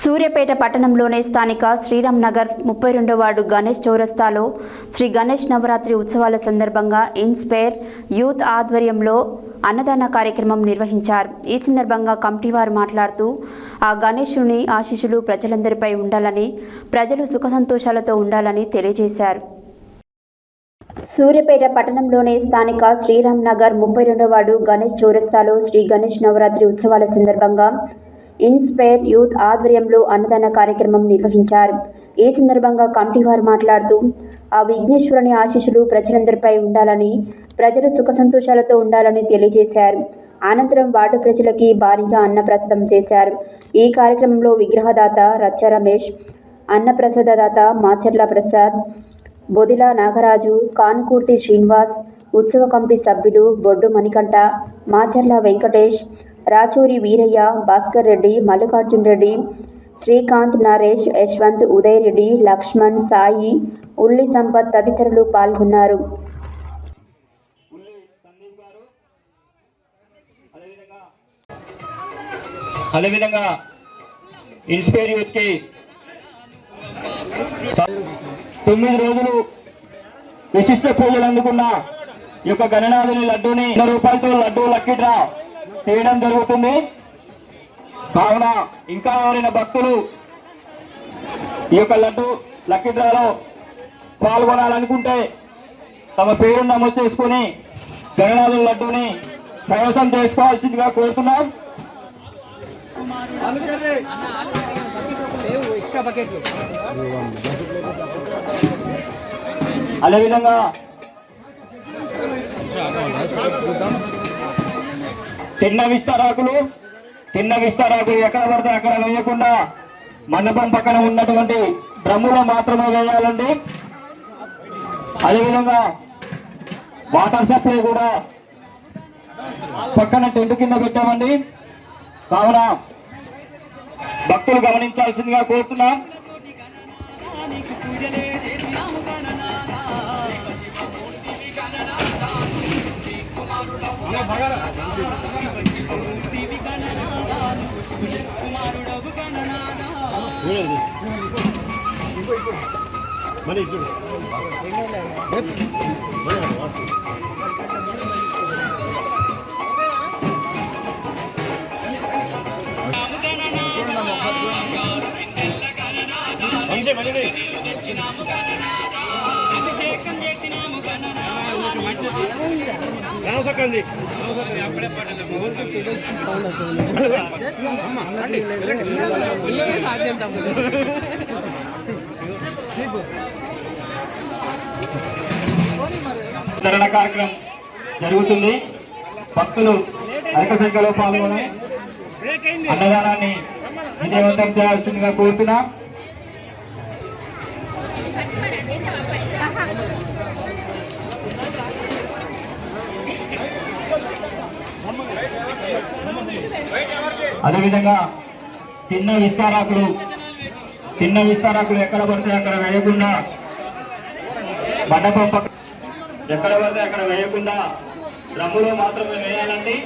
సూర్యాపేట పట్టణంలోనే స్థానిక శ్రీరామ్ నగర్ ముప్పై రెండో వార్డు గణేష్ చౌరస్తాలో శ్రీ గణేష్ నవరాత్రి ఉత్సవాల సందర్భంగా ఇన్స్పైర్ యూత్ ఆధ్వర్యంలో అన్నదాన కార్యక్రమం నిర్వహించారు. ఈ సందర్భంగా కమిటీ వారు మాట్లాడుతూ ఆ గణేషుని ఆశీస్సులు ప్రజలందరిపై ఉండాలని ప్రజలు సుఖ సంతోషాలతో ఉండాలని తెలియజేశారు. సూర్యాపేట పట్టణంలోని స్థానిక శ్రీరామ్ నగర్ ముప్పై రెండో వార్డు గణేష్ చౌరస్తాలో శ్రీ గణేష్ నవరాత్రి ఉత్సవాల సందర్భంగా ఇన్స్పైర్ యూత్ ఆధ్వర్యంలో అన్నదాన కార్యక్రమం నిర్వహించారు. ఈ సందర్భంగా కమిటీ వారు మాట్లాడుతూ ఆ విఘ్నేశ్వరుని ఆశీస్సులు ప్రజలందరిపై ఉండాలని ప్రజలు సుఖ సంతోషాలతో ఉండాలని తెలియజేశారు. అనంతరం వార్డు ప్రజలకి భారీగా అన్నప్రసాదం చేశారు. ఈ కార్యక్రమంలో విగ్రహదాత రచ్చ రమేష్ అన్నప్రసాదదాత మాచర్ల ప్రసాద్ బొదిల నాగరాజు కానుకూర్తి శ్రీనివాస్ ఉత్సవ కమిటీ సభ్యులు బొడ్డు మణికంఠ మాచర్ల వెంకటేష్ రాచూరి వీరయ్య భాస్కర్ రెడ్డి మల్లికార్జున్ రెడ్డి శ్రీకాంత్ నరేష్ యశ్వంత్ ఉదయ్ రెడ్డి లక్ష్మణ్ సాయి ఉల్లి సంపత్ తదితరులు పాల్గొన్నారు. అదేవిధంగా ఇన్స్పైర్ తొమ్మిది రోజులు విశిష్ట పూజలు అందుకున్న యొక్క గణనాథుని లడ్డూని వంద రూపాయలతో లడ్డూ లక్కీ డ్రా. చేయడం జరుగుతుంది. కావున ఇంకా ఎవరైనా భక్తులు ఈ యొక్క లడ్డు లక్కిత్రాలో పాల్గొనాలనుకుంటే తమ పేరు నమోదు చేసుకుని జగన్నాథుల లడ్డూని కైవసం చేసుకోవాల్సిందిగా కోరుతున్నాం. అదేవిధంగా తిన్న విస్తారాకులు తిన్న విస్తారాకులు ఎక్కడ పడితే అక్కడ వేయకుండా మండపం పక్కన ఉన్నటువంటి డ్రమ్ములో మాత్రమే వేయాలండి. అదేవిధంగా వాటర్ సప్లై కూడా పక్కన టెంట్ కింద పెట్టామండి. కావున భక్తులు గమనించాల్సిందిగా కోరుతున్నాం. మరి చూడు మంచి మంచి ధరణ కార్యక్రమం జరుగుతుంది. భక్తులు అధిక సంఖ్యలో పాల్గొని అన్నదానాన్ని విజయవంతం చేయాల్సిందిగా కోరుతున్నాం. అదేవిధంగా చిన్న విస్తారాకులు చిన్న విస్తారాకులు ఎక్కడ పడితే అక్కడ వేయకుండా మండపం ఎక్కడ పడితే అక్కడ వేయకుండా డ్రమ్ములో మాత్రమే వేయాలండి.